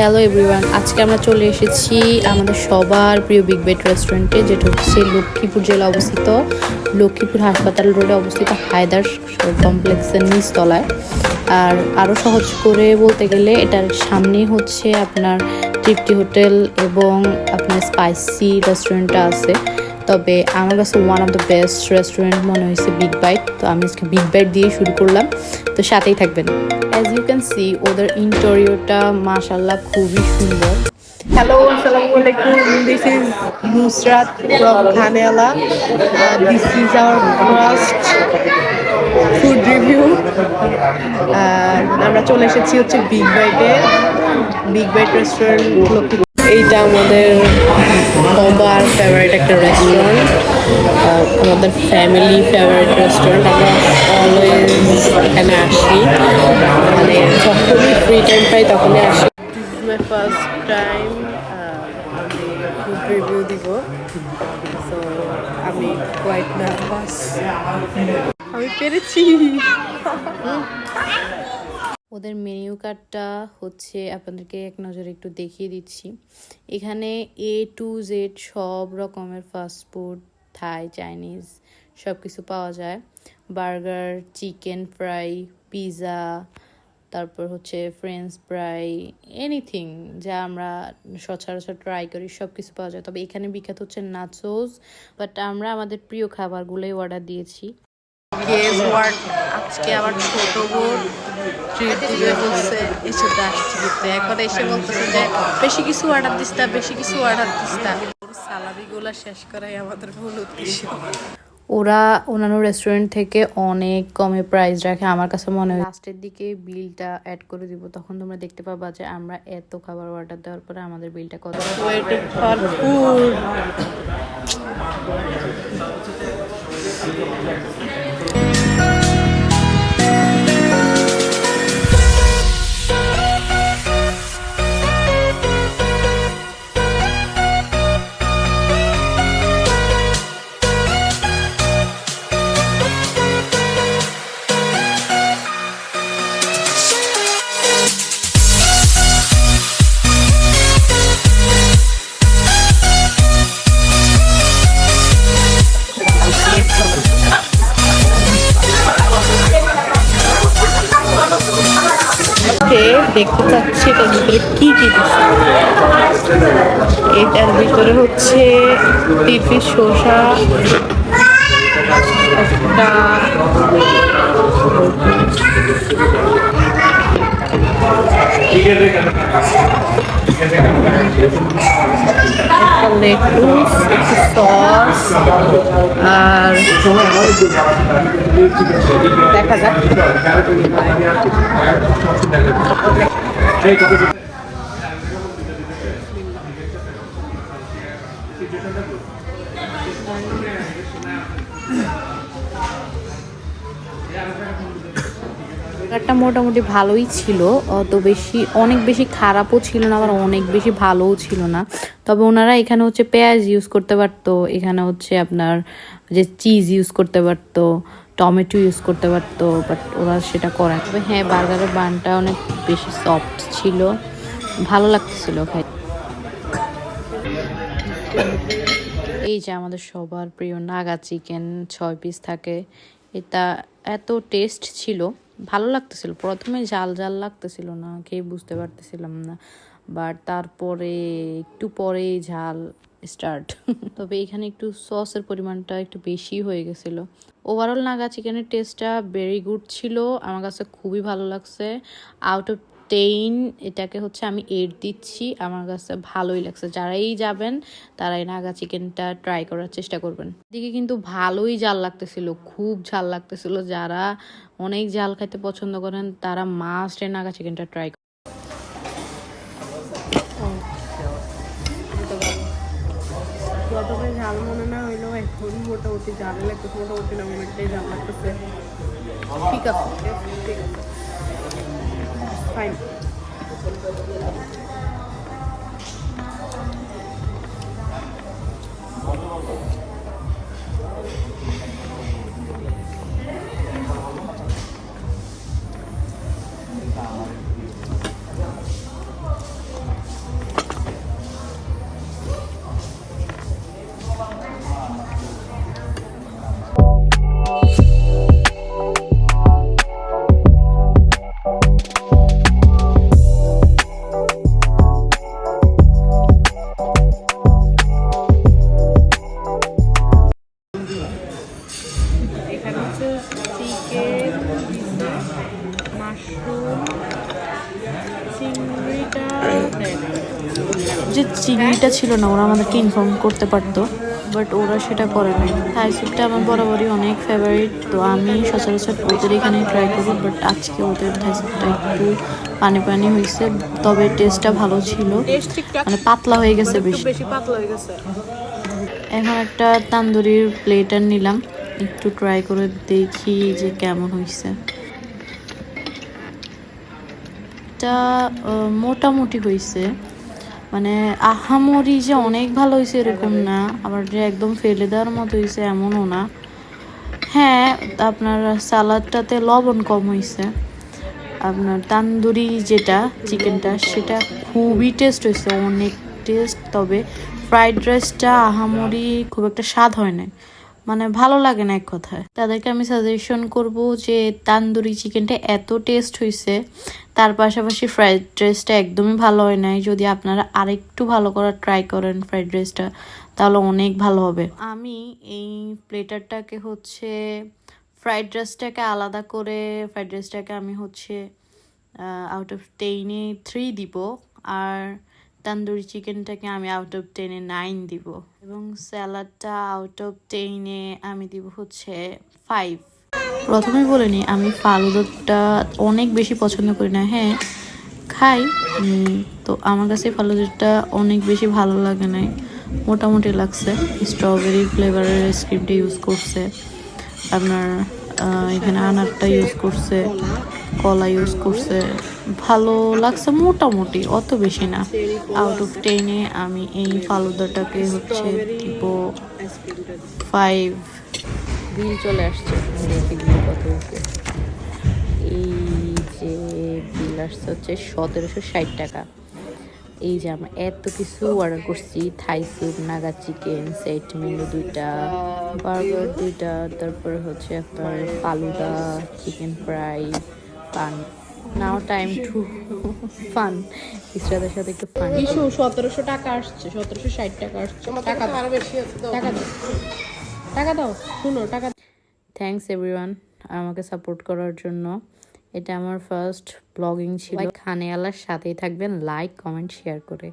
Hello everyone আজকে আমরা চলে এসেছি আমাদের সবার প্রিয় বিগ বেট রেস্টুরেন্টে যেটা হচ্ছে লক্ষ্মীপুর জেলা অবস্থিত। লক্ষ্মীপুর হাসপাতাল রোডে অবস্থিত হায়দার কমপ্লেক্সের নিচতলায়। আর আরও সহজ করে বলতে গেলে, এটার সামনে হচ্ছে আপনার তৃপ্তি হোটেল এবং আপনার স্পাইসি রেস্টুরেন্টটা আছে। তবে আমার কাছে one of the best restaurant মনে হয়েছে বিগ বাইট তো আমি আজকে বিগ বাইট দিয়ে শুরু করলাম তো সাথেই থাকবেন অ্যাজ ইউ ক্যান সি ওদের ইন্টেরিয়রটা মাশাল্লাহ খুবই সুন্দর alaikum. This is Nusrat from Khanela. Uh, this is our first food review. আর আমরা চলে এসেছি হচ্ছে বিগ বাইটে বিগ বাইট রেস্টুরেন্ট এইটা আমাদের সবার ফেভারিট একটা রেস্টুরেন্ট আমাদের ফ্যামিলি ফেভারিট রেস্টুরেন্ট আমরা অলওয়েজ এখানে আসি। মানে যখনই ফ্রি টাইম পাই তখনই আসি। This is my first time food review দিব। সো আমি কোয়াইট নার্ভাস আমি পেরেছি। ওদের মেনু কার্ডটা হচ্ছে আপনাদেরকে এক নজরে একটু দেখিয়ে দিচ্ছি। এখানে এ টু জেড সব রকমের ফাস্টফুড থাই চাইনিজ সব কিছু পাওয়া যায়। বার্গার চিকেন ফ্রাই পিৎজা তারপর হচ্ছে ফ্রেঞ্চ ফ্রাই এনিথিং যা আমরা সচরাচর ট্রাই করি সব কিছু পাওয়া যায়। তবে এখানে বিখ্যাত হচ্ছে নাচোস বাট আমরা আমাদের প্রিয় খাবারগুলোই অর্ডার দিয়েছি। গেস ওয়ার্ড আজকে আমার ছোট বোন ট্রিট দিবে এখন বেশি কিছু অর্ডার দিস বেশি কিছু অর্ডার দিস না। সালামিগুলো শেষ করাই আমাদের মূল উদ্দেশ্য। ওরা অন্যান্য রেস্টুরেন্ট থেকে অনেক কমে প্রাইস রাখে। আমার কাছে মনে হয় লাস্টের দিকে বিলটা অ্যাড করে দিব, তখন তোমরা দেখতে পাবা যে আমরা এত খাবার অর্ডার দেওয়ার পরে আমাদের বিলটা কত। দেখতে চাচ্ছি এটার ভিতরে কি কি এটার ভিতরে হচ্ছে টিপি শসা, একটা লেটুস আর দেখা যাক। একটা মোটামুটি ভালোই ছিল অত বেশি, অনেক বেশি খারাপও ছিল না, আবার অনেক বেশি ভালোও ছিল না। তবে ওনারা এখানে হচ্ছে পেঁয়াজ ইউজ করতে পারতো, এখানে হচ্ছে আপনার যে চিজ ইউজ করতে পারতো টমেটো ইউজ করতে পারতো বাট ওরা সেটা করে তবে হ্যাঁ বার্গারের বানটা অনেক বেশি সফট ছিল, ভালো লাগতেছিল খাই এই যে আমাদের সবার প্রিয় নাগা চিকেন, ছয় পিস থাকে, এটা এত টেস্ট ছিল, ভালো লাগতেছিল। প্রথমে ঝাল জাল লাগতেছিল না, খেয়ে বুঝতে পারতেছিলাম না বাট তারপরে একটু পরেই ঝাল স্টার্ট তবে এখানে একটু সসের পরিমাণটা একটু বেশি হয়ে গেছিল। ওভারঅল নাগা চিকেনের টেস্টটা ভেরি গুড ছিল। আমার কাছে খুবই ভালো লাগছে। আউট অফ টেন এটাকে হচ্ছে আমি এইট দিচ্ছি। আমার কাছে ভালোই লাগছে। যারাই যাবেন, তারাই নাগা চিকেনটা ট্রাই করার চেষ্টা করবেন। এদিকে কিন্তু ভালোই জাল লাগতেছিল। খুব ঝাল লাগতেছিল। যারা অনেক জাল খাইতে পছন্দ করেন, তারা মাস্ট নাগা চিকেনটা ট্রাই প্রথমে ঝাল মনে না হইলেও এখন মোটামুটি ঝাল লাগতেছে মোটামুটি না অনেকটাই ঝাল লাগতেছে। ঠিক আছে ঠিক আছে। ফাইন যে চিংড়িটা ছিল না ওরা আমাদেরকে ইনফর্ম করতে পারতো বাট ওরা সেটা করে নাই। থাই স্যুপটা আমার বরাবরই অনেক ফেভারিট তো আমি সচরাচর ওদের এখানে ট্রাই করি বাট আজকে ওদের থাই স্যুপটা একটু পানি পানি হয়েছে তবে টেস্টটা ভালো ছিল। মানে পাতলা হয়ে গেছে বেশি। বেশি পাতলা হয়ে গেছে। এখন একটা তান্দুরির প্লেটার নিলাম একটু ট্রাই করে দেখি যে কেমন হয়েছে। এটা মোটামুটি হয়েছে। মানে আহামরি যে অনেক ভালো হয়েছে এরকম না, আবার যে একদম ফেলে দেওয়ার মতো হয়েছে এমনও না। হ্যাঁ আপনার সালাদটাতে লবণ কম হয়েছে আপনার তান্দুরি যেটা, চিকেনটা, সেটা খুবই টেস্ট হয়েছে অনেক টেস্ট তবে ফ্রাইড রাইসটা আহামরি খুব একটা স্বাদ হয় না মানে ভালো লাগে না এক কথায়। তাদেরকে আমি সাজেশন করব যে তান্দুরি চিকেনটা এত টেস্ট হয়েছে তার পাশাপাশি ফ্রাইড রাইসটা একদমই ভালো হয় নাই। যদি আপনারা আরেকটু ভালো করার ট্রাই করেন ফ্রাইড রাইসটা তাহলে অনেক ভালো হবে। আমি এই প্লেটারটাকে হচ্ছে ফ্রাইড রাইসটাকে আলাদা করে ফ্রাইড রাইসটাকে আমি হচ্ছে আউট অফ টেনে থ্রি দিব। আর তান্দুরি চিকেনটাকে আমি আউট অফ টেনে নাইন দিব এবং স্যালাডটা আউট অফ টেনে আমি দিব হচ্ছে ফাইভ প্রথমে বলে নিই আমি ফালুদাটা অনেক বেশি পছন্দ করি না। হ্যাঁ খাই তো আমার কাছে ফালুদাটা অনেক বেশি ভালো লাগে নাই। মোটামুটি লাগছে। স্ট্রবেরি ফ্লেভারের আইসক্রিমটা ইউজ করছে। আপনার এখানে আনারটা ইউজ করছে, কলা ইউজ করছে। ভালো লাগছে মোটামুটি, অত বেশি না। আউট অফ টেনে আমি এই ফালুদাটাকে হচ্ছে দিব ফাইভ বিল চলে আসছে। এই যে বিল আসছে হচ্ছে সতেরোশো ষাট টাকা। এই যে আমরা এত কিছু অর্ডার করছি Thai soup Naga chicken set menu দুইটা বার্গার দুইটা তারপরে হচ্ছে আপনার falooda chicken fry fun now time to fun ইসরাদের সাথে একটু ফান ইস্যু সতেরোশো টাকা আসছে সতেরোশো ষাট টাকা আসছে। টাকা দাও। আরও বেশি টাকা দাও। টাকা দাও শুনো টাকা থ্যাংকস এভরিওয়ান আমাকে সাপোর্ট করার জন্য। এটা আমার ফার্স্ট ব্লগিং ছিল। খানেওয়ালার সাথেই থাকবেন। লাইক কমেন্ট শেয়ার করে।